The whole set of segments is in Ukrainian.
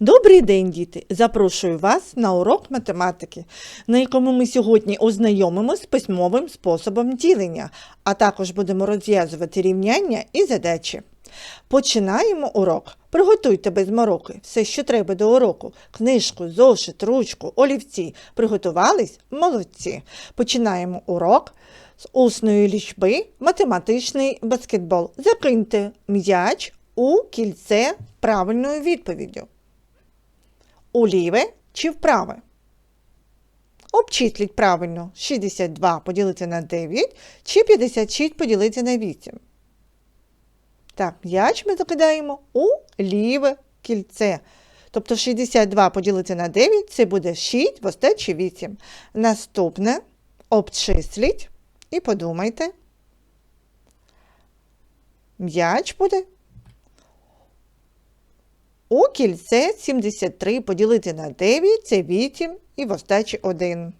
Добрий день, діти! Запрошую вас на урок математики, на якому ми сьогодні ознайомимося з письмовим способом ділення, а також будемо розв'язувати рівняння і задачі. Починаємо урок. Приготуйте без мороки все, що треба до уроку: книжку, зошит, ручку, олівці. Приготувались? Молодці. Починаємо урок з усної лічби, математичний баскетбол. Закиньте м'яч у кільце правильною відповіддю. У ліве чи вправе? Обчисліть правильно 62 поділити на 9 чи 56 поділити на 8. Так, м'яч ми закидаємо у ліве кільце. Тобто 62 поділити на 9 це буде 6 в остачі 8. Наступне обчисліть і подумайте. М'яч буде у кільце 73 поділити на 9 це 8 і в остачі 1.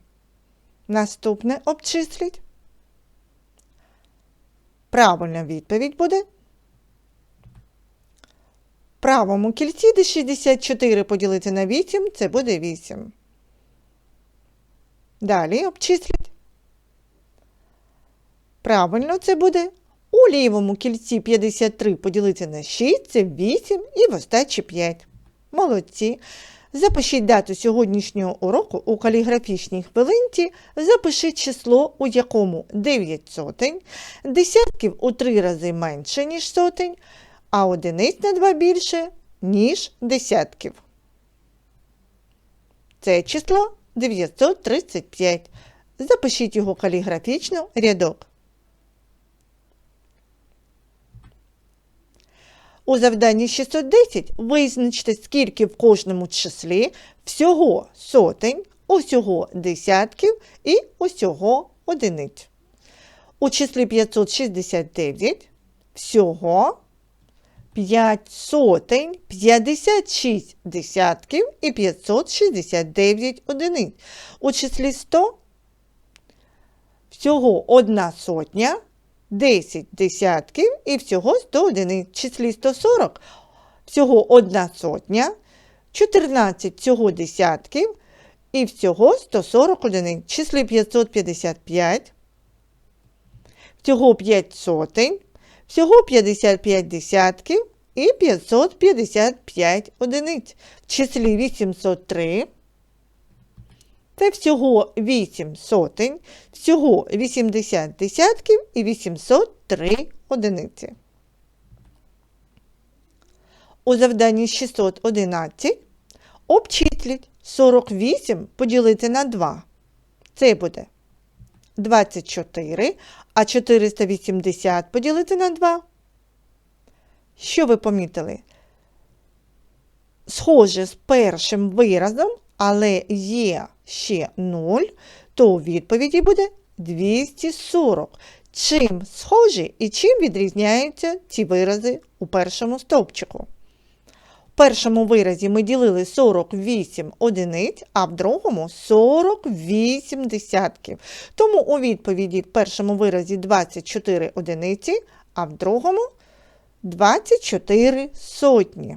Наступне обчисліть. Правильна відповідь буде. В правому кільці, де 64 поділити на 8, це буде 8. Далі обчисліть. Правильно, це буде у лівому кільці 53 поділити на 6 це 8 і в остачі 5. Молодці. Запишіть дату сьогоднішнього уроку у каліграфічній хвилинці. Запишіть число, у якому 9 сотень, десятків у 3 рази менше, ніж сотень, а одиниць на 2 більше, ніж десятків. Це число 935. Запишіть його каліграфічно рядок. У завданні 610 визначте, скільки в кожному числі всього сотень, усього десятків і усього одиниць. У числі 569 всього 5 сотень, 56 десятків і 569 одиниць. У числі 100 всього 1 сотня, 10 десятків і всього 100 одиниць. Числі 140 всього 1 сотня, 14 всього десятків і всього 140 одиниць. Числі 555 всього 5 сотень, всього 55 десятків і 555 одиниць. В числі 803 це всього 8 сотень, всього 80 десятків і 803 одиниці. У завданні 611 обчисліть 48 поділити на 2. Це буде 24, а 480 поділити на 2. Що ви помітили? Схоже з першим виразом, але є ще 0, то у відповіді буде 240. Чим схожі і чим відрізняються ці вирази у першому стовпчику? У першому виразі ми ділили 48 одиниць, а в другому 48 десятків. Тому у відповіді в першому виразі 24 одиниці, а в другому 24 сотні.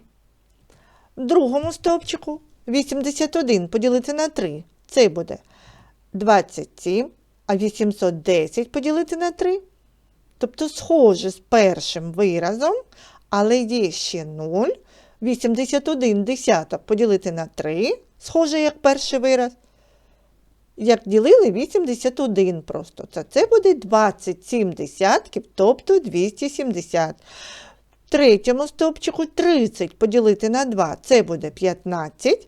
В другому стовпчику 81 поділити на 3. Це буде 27, а 810 поділити на 3. Тобто схоже з першим виразом, але є ще 0. 81 десяток поділити на 3, схоже, як перший вираз. Як ділили 81 просто. Це, це буде 27 десятків, тобто 270. В третьому стовпчику 30 поділити на 2, це буде 15.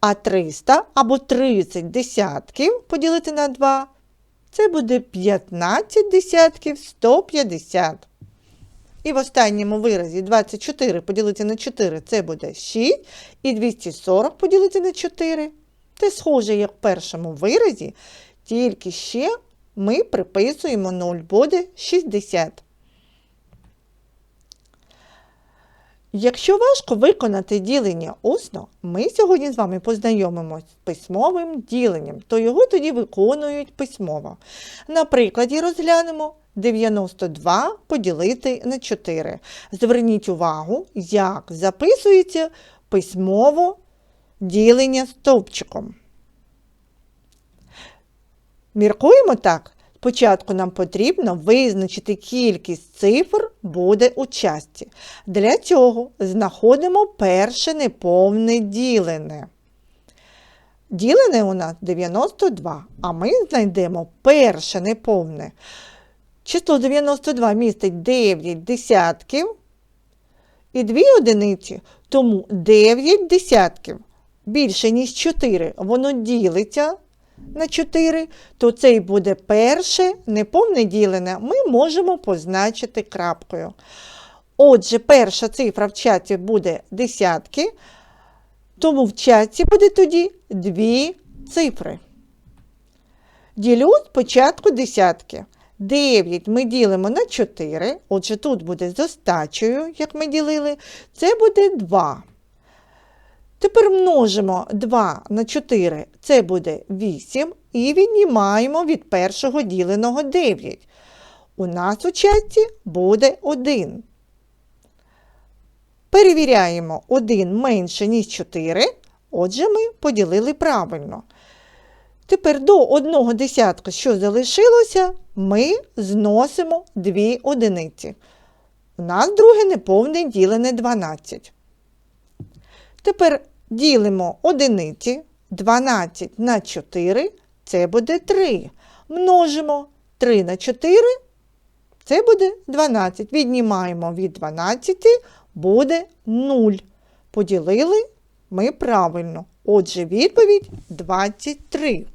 А 300 або 30 десятків поділити на 2, це буде 15 десятків 150. І в останньому виразі 24 поділити на 4 це буде 6. І 240 поділити на 4. Це схоже, як в першому виразі, тільки ще ми приписуємо 0, буде 60. Якщо важко виконати ділення усно, ми сьогодні з вами познайомимося з письмовим діленням, то його тоді виконують письмово. На прикладі розглянемо 92 поділити на 4. Зверніть увагу, як записується письмово ділення стовпчиком. Міркуємо так. Спочатку нам потрібно визначити кількість цифр буде у часті. Для цього знаходимо перше неповне ділене. Ділене у нас 92, а ми знайдемо перше неповне. Число 92 містить 9 десятків і 2 одиниці, тому 9 десятків більше, ніж 4, воно ділиться на 4, то цей буде перше неповне ділене. Ми можемо позначити крапкою. Отже, перша цифра в чаті буде десятки, тому в чаті буде тоді дві цифри. Ділю спочатку десятки. 9 ми ділимо на 4, отже, тут буде з остачею, як ми ділили, це буде 2. Тепер множимо 2 на 4, це буде 8, і віднімаємо від першого діленого 9. У нас у чаті буде 1. Перевіряємо 1 менше, ніж 4, отже, ми поділили правильно. Тепер до одного десятка, що залишилося, ми зносимо 2 одиниці. У нас друге неповне ділене 12. Тепер ділимо одиниці 12 на 4, це буде 3. Множимо 3 на 4, це буде 12. Віднімаємо від 12, буде 0. Поділили ми правильно. Отже, відповідь 23.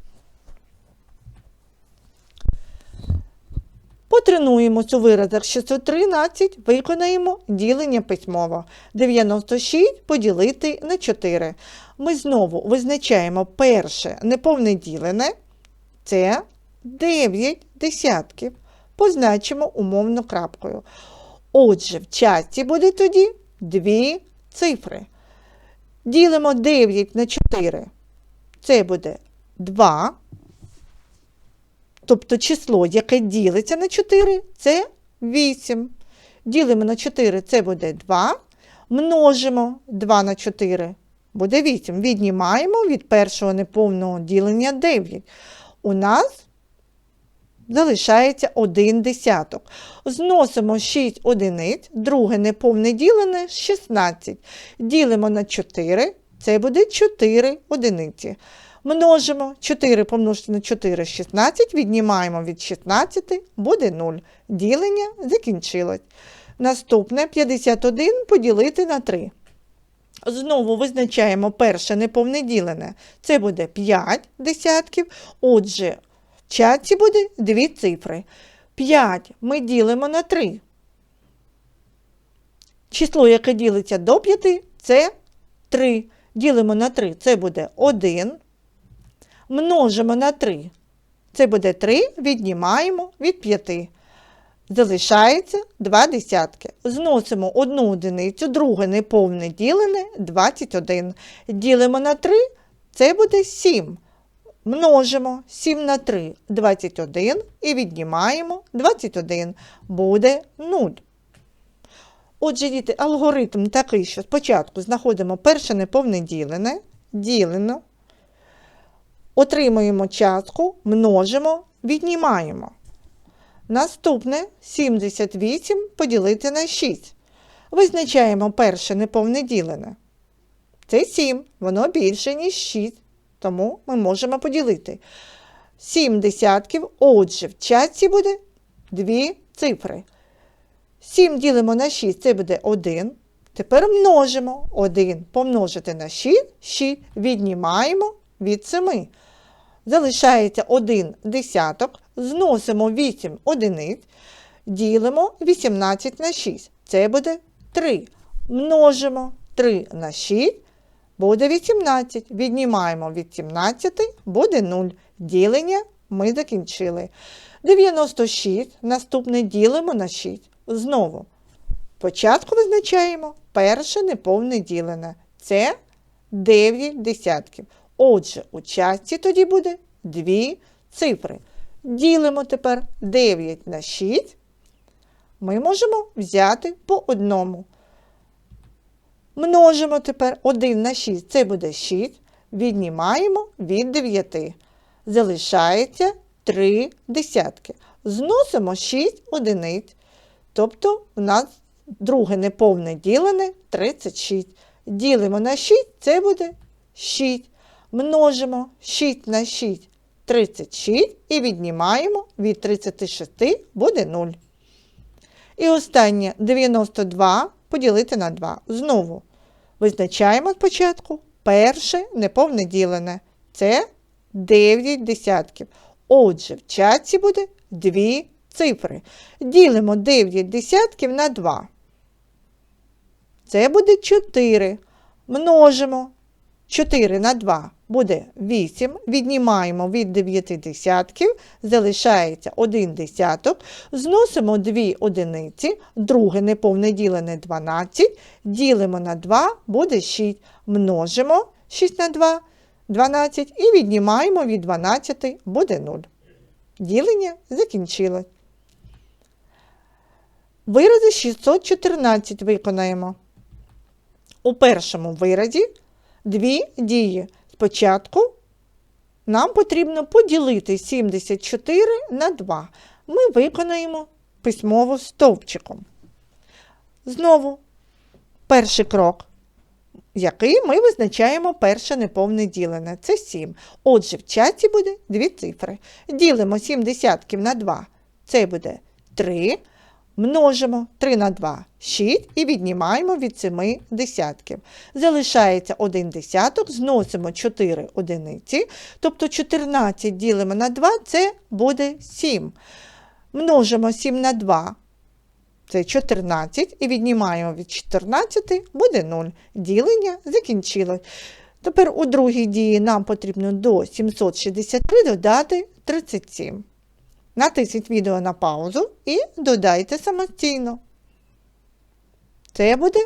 Потренуємось у виразах 613, виконаємо ділення письмово. 96 поділити на 4. Ми знову визначаємо перше неповне ділене. Це 9 десятків. Позначимо умовно крапкою. Отже, в часті буде тоді дві цифри. Ділимо 9 на 4. Це буде 2. Тобто число, яке ділиться на 4, це 8. Ділимо на 4, це буде 2. Множимо 2 на 4, буде 8. Віднімаємо від першого неповного ділення 9. У нас залишається 1 десяток. Зносимо 6 одиниць, друге неповне ділене 16. Ділимо на 4, це буде 4 одиниці. Множимо 4 помножити на 4 16, віднімаємо від 16, буде 0. Ділення закінчилось. Наступне 51 поділити на 3. Знову визначаємо перше неповне ділене. Це буде 5 десятків. Отже, в чаті буде дві цифри. 5 ми ділимо на 3. Число, яке ділиться до 5, це 3. Ділимо на 3, це буде 1 множимо на 3. Це буде 3, віднімаємо від 5. Залишається 2 десятки. Зносимо одну одиницю, друге неповне ділене 21. Ділимо на 3, це буде 7. Множимо 7 на 3 21 і віднімаємо 21. Буде 0. Отже, діти, алгоритм такий, що спочатку знаходимо перше неповне ділене, ділено. Отримуємо частку, множимо, віднімаємо. Наступне 78 поділити на 6. Визначаємо перше неповне ділене. Це 7, воно більше, ніж 6, тому ми можемо поділити. 7 десятків, отже, в частці буде 2 цифри. 7 ділимо на 6, це буде 1. Тепер множимо 1 помножити на 6, 6 віднімаємо від 7. Залишається 1 десяток, зносимо 8 одиниць, ділимо 18 на 6. Це буде 3. Множимо 3 на 6, буде 18. Віднімаємо від 17, буде 0. Ділення ми закінчили. 96. Наступне ділимо на 6. Знову. Спочатку визначаємо перше неповне ділене. Це 9 десятків. Отже, у частці тоді буде дві цифри. Ділимо тепер 9 на 6. Ми можемо взяти по одному. Множимо тепер 1 на 6, це буде 6. Віднімаємо від 9. Залишається 3 десятки. Зносимо 6 одиниць. Тобто у нас друге неповне ділене 36. Ділимо на 6, це буде 6. Множимо 6 на 6 36 і віднімаємо від 36 буде 0. І останнє 92 поділити на 2. Знову визначаємо спочатку перше неповне ділене. Це 9 десятків. Отже, в чаці буде 2 цифри. Ділимо 9 десятків на 2. Це буде 4. Множимо 4 на 2 буде 8. Віднімаємо від 9 десятків, залишається 1 десяток. Зносимо 2 одиниці, друге неповне ділене 12. Ділимо на 2, буде 6. Множимо 6 на 2, 12 і віднімаємо від 12, буде 0. Ділення закінчилось. Вирази 614 виконаємо. У першому виразі дві дії. Спочатку нам потрібно поділити 74 на 2. Ми виконаємо письмово стовпчиком. Знову перший крок, який ми визначаємо перше неповне ділене. Це 7. Отже, в чаті буде дві цифри. Ділимо 7 десятків на 2. Це буде 3. Множимо 3 на 2 6 і віднімаємо від 7 десятків. Залишається 1 десяток, зносимо 4 одиниці, тобто 14 ділимо на 2 це буде 7. Множимо 7 на 2, це 14, і віднімаємо від 14 буде 0. Ділення закінчилось. Тепер у другій дії нам потрібно до 763 додати 37. Натисніть відео на паузу і додайте самостійно. Це буде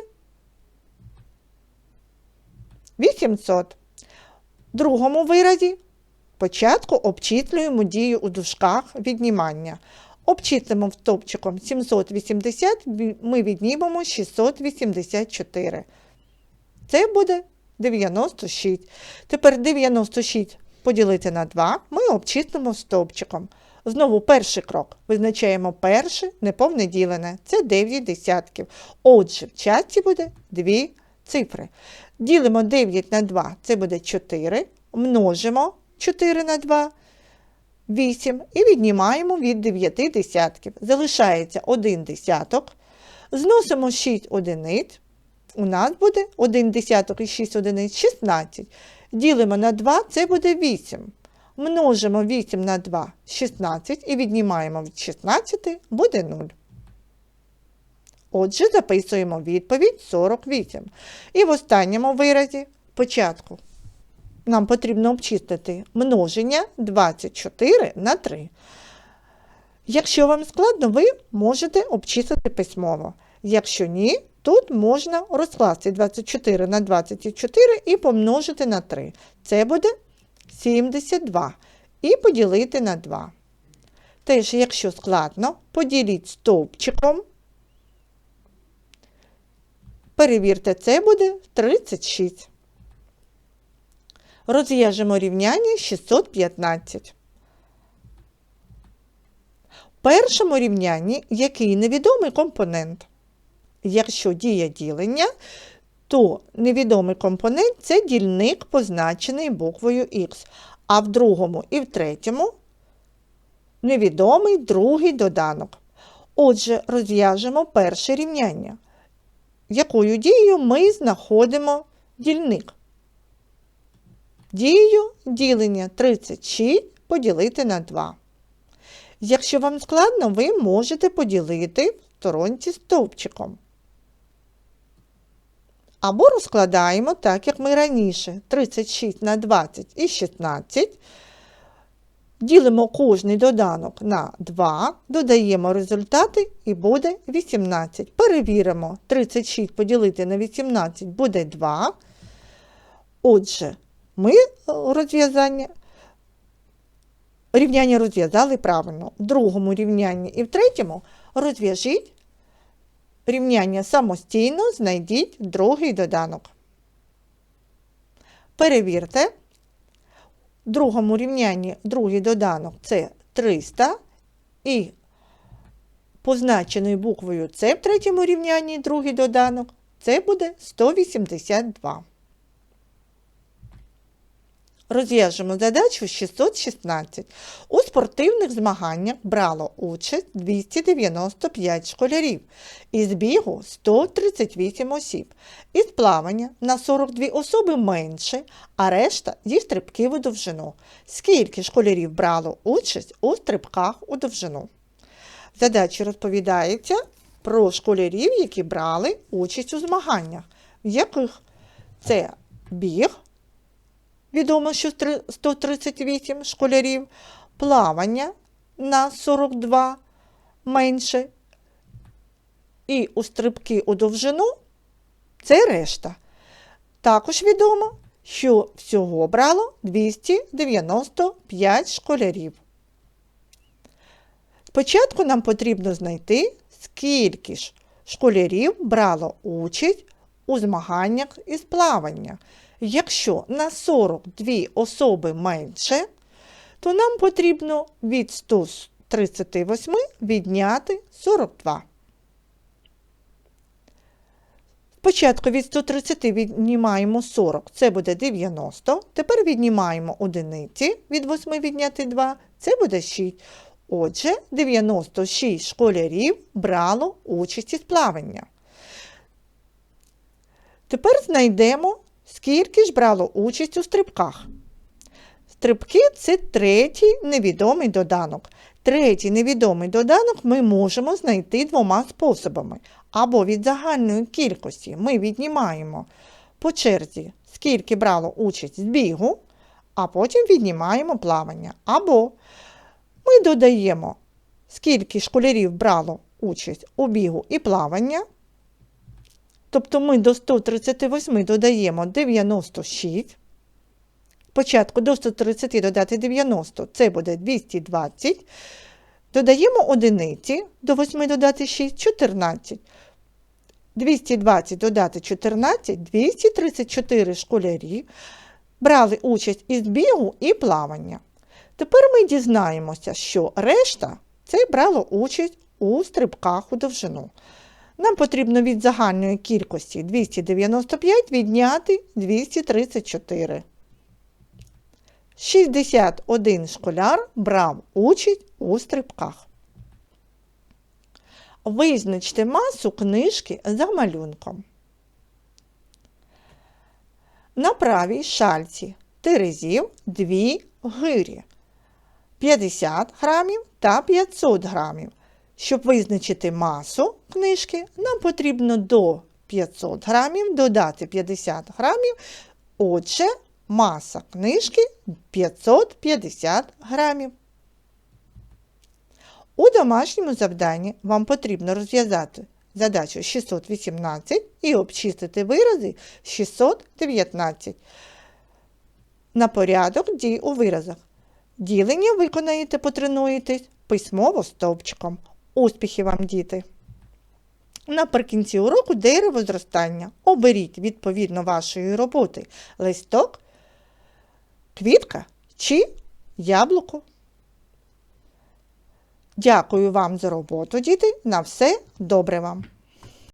800. В другому виразі спочатку обчислюємо дію у дужках віднімання. Обчислимо стовпчиком 780, ми віднімемо 684. Це буде 96. Тепер 96 поділити на 2 ми обчислимо стовпчиком. Знову перший крок. Визначаємо перше неповне ділене. Це 9 десятків. Отже, в часі буде 2 цифри. Ділимо 9 на 2, це буде 4. Множимо 4 на 2, 8. І віднімаємо від 9 десятків. Залишається 1 десяток. Зносимо 6 одиниць. У нас буде 1 десяток і 6 одиниць 16. Ділимо на 2, це буде 8. Множимо 8 на 2 16 і віднімаємо від 16 буде 0. Отже, записуємо відповідь 48. І в останньому виразі початку нам потрібно обчистити множення 24 на 3. Якщо вам складно, ви можете обчистити письмово. Якщо ні, тут можна розкласти 24 на 24 і помножити на 3. Це буде 72 і поділити на 2. Теж, якщо складно, поділіть стовпчиком. Перевірте, це буде 36. Розв'яжемо рівняння 615. В першому рівнянні який невідомий компонент. Якщо дія ділення, то невідомий компонент це дільник, позначений буквою Х, а в другому і в третьому невідомий другий доданок. Отже, розв'яжемо перше рівняння. Якою дією ми знаходимо дільник? Дією ділення 36 поділити на 2. Якщо вам складно, ви можете поділити в сторонці стовпчиком. Або розкладаємо так, як ми раніше, 36 на 20 і 16. Ділимо кожний доданок на 2, додаємо результати і буде 18. Перевіримо, 36 поділити на 18 буде 2. Отже, ми розв'язання рівняння розв'язали правильно. В другому рівнянні і в третьому розв'яжіть рівняння самостійно, знайдіть другий доданок. Перевірте. В другому рівнянні другий доданок це 300 і позначеною буквою С в третьому рівнянні другий доданок це буде 182. Розв'яжемо задачу 616. У спортивних змаганнях брало участь 295 школярів, із бігу 138 осіб, із плавання на 42 особи менше, а решта зі стрибків у довжину. Скільки школярів брало участь у стрибках у довжину? В задачі розповідається про школярів, які брали участь у змаганнях, в яких це біг, відомо, що стри- 138 школярів, плавання на 42 менше, і у стрибки у довжину це решта. Також відомо, що всього брало 295 школярів. Спочатку нам потрібно знайти, скільки ж школярів брало участь у змаганнях із плавання. Якщо на 42 особи менше, то нам потрібно від 138 відняти 42. Спочатку від 130 віднімаємо 40, це буде 90. Тепер віднімаємо одиниці, від 8 відняти 2, це буде 6. Отже, 96 школярів брало участь із плавання. Тепер знайдемо, скільки ж брало участь у стрибках. Стрибки це третій невідомий доданок. Третій невідомий доданок ми можемо знайти двома способами. Або від загальної кількості ми віднімаємо по черзі, скільки брало участь з бігу, а потім віднімаємо плавання. Або ми додаємо, скільки школярів брало участь у бігу і плавання. Тобто ми до 138 додаємо 96. Спочатку до 130 додати 90, це буде 220. Додаємо одиниці, до 8 додати 6, 14. 220 додати 14, 234 школярі брали участь із бігу і плавання. Тепер ми дізнаємося, що решта це брало участь у стрибках у довжину. Нам потрібно від загальної кількості 295 відняти 234. 61 школяр брав участь у стрибках. Визначте масу книжки за малюнком. На правій шальці терезів дві гирі 50 грамів та 500 грамів. Щоб визначити масу книжки, нам потрібно до 500 грамів додати 50 грамів. Отже, маса книжки 550 грамів. У домашньому завданні вам потрібно розв'язати задачу 618 і обчистити вирази 619. На порядок дій у виразах. Ділення виконаєте, потренуєтесь письмово стовпчиком. Успіхів вам, діти! Наприкінці уроку дерево зростання. Оберіть відповідно вашої роботи листок, квітка чи яблуко. Дякую вам за роботу, діти. На все добре вам!